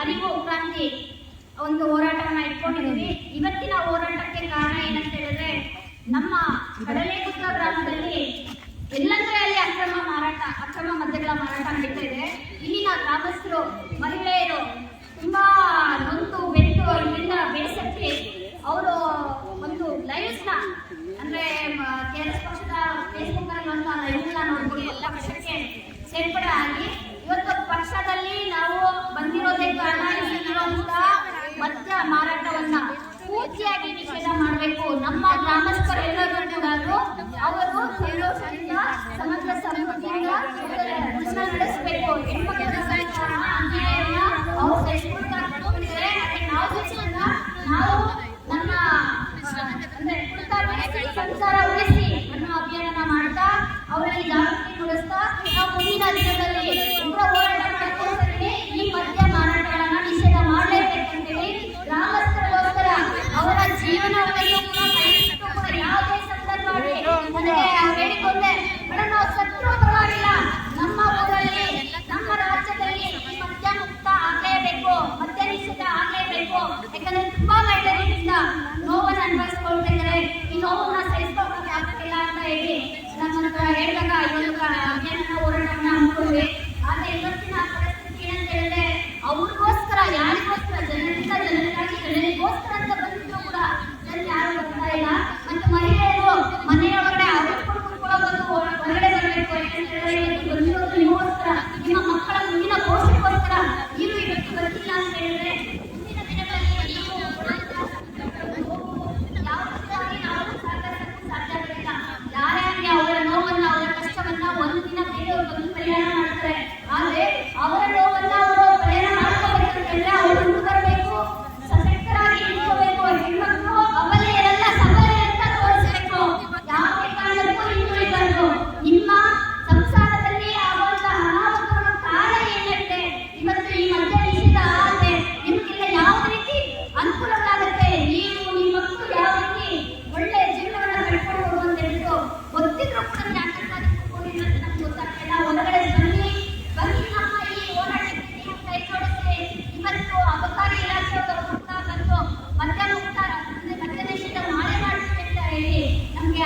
ಅರಿವು ಕ್ರಾಂತಿ ಒಂದು ಹೋರಾಟವನ್ನ ಇಟ್ಕೊಂಡಿದ್ದೀವಿ. ಇವತ್ತಿನ ಹೋರಾಟಕ್ಕೆ ಕಾರಣ ಏನಂತ ಹೇಳಿದ್ರೆ, ನಮ್ಮ ಕಡಲೇಗುತ್ತ ಗ್ರಾಮದಲ್ಲಿ ಎಲ್ಲ ಕಡೆಯಲ್ಲಿ ಅಕ್ರಮ ಮಾರಾಟ, ಅಕ್ರಮ ಮದ್ಯಗಳ ಮಾರಾಟ ನಡೀತಾ ಇದೆ. ಇಲ್ಲಿನ ಗ್ರಾಮಸ್ಥರು, ಮಹಿಳೆಯರು ತುಂಬಾ ನೊಂದು ಬೆಟ್ಟು ಇದರಿಂದ ಬೇಸತ್ತಿ ಅವರು ಒಂದು ಲೈವ್ಸ್ನ, ಅಂದ್ರೆ ಕೆಲಸ ಪಕ್ಷದ ಫೇಸ್ಬುಕ್ ಅಲ್ಲಿ ಒಂದು ಲೈವ್ಸ್ನ ನೋಡ್ಬೋದು ಎಲ್ಲ ವರ್ಷಕ್ಕೆ ಸೇರ್ಪಡೆ ಮಾರಾಟವನ್ನ ಪೂರ್ತಿಯಾಗಿ ನಿಷೇಧ ಮಾಡಬೇಕು. ನಮ್ಮ ಗ್ರಾಮಸ್ಥರೆಲ್ಲರೂ ಕೂಡ ಅವರು ಸಮಗ್ರ ನಡೆಸಬೇಕು. ನಾವು ನಾವು ನಮ್ಮ ಸಂಸಾರ ಉಳಿಸಿ ಅನ್ನೋ ಅಭಿಯಾನ ಮಾಡ್ತಾ, ಅವರಲ್ಲಿ ಜಾಗೃತಿ ಮೂಡಿಸ್ತಾ, ನಾವು ಮುಂದಿನ ದಿನದಲ್ಲಿ ಇವತ್ತಿನ ಪರಿಸ್ಥಿತಿ ಏನಂತ ಹೇಳಿದ್ರೆ ಅವ್ರಿಗೋಸ್ಕರ ಯಾರಿಗೋಸ್ಕರ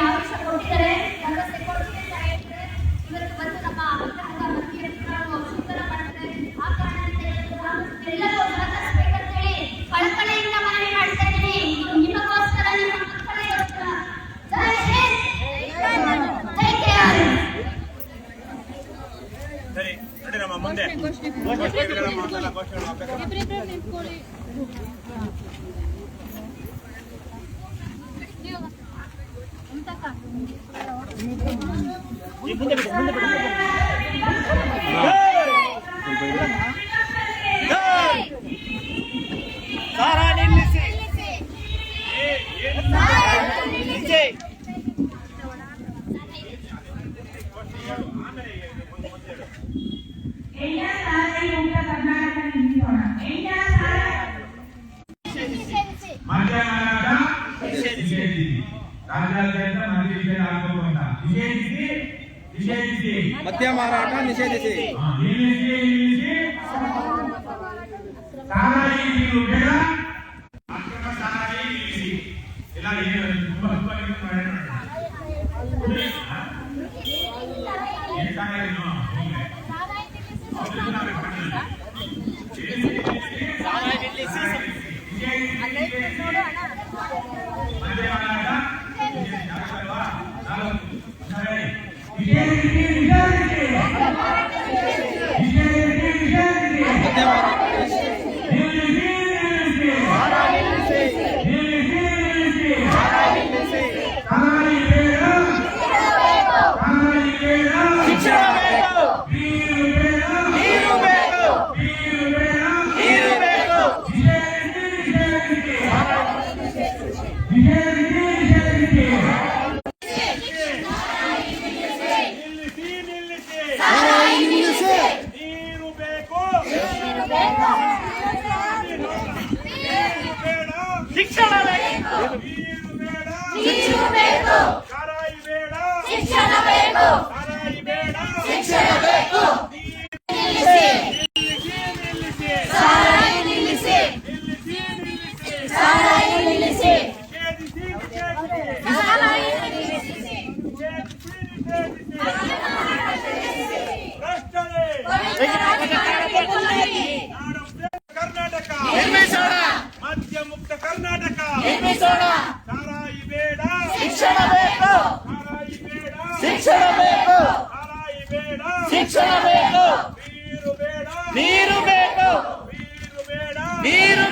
ಆದೇಶ ಕೊಟ್ಟಿದ್ದಾರೆ ಸಾರಾ ನಿಲ್ಲಿಸಿ ಮಧ್ಯಾಹ್ನ ಮಧ್ಯ ಮಾರಾಟ ನಿಷೇಧಿಸಿ ಮಧ್ಯ ಮಾರಾಟ Yeah. ಶಿಕ್ಷಣ ಬೇಕು. ನೀರು ಬೇಕು. ಕರಾಯಿ ಬೇಡ ಶಿಕ್ಷಣ ಬೇಕು. ಕರಾಯಿ ಬೇಡ ಶಿಕ್ಷಣ ಬೇಕು ಶಿಕ್ಷಣ ಬೇಕು. ಶಿಕ್ಷಣ ಬೇಕು. ನೀರು ಬೇಕು. ನೀರು ಬೇಕು. ನೀರು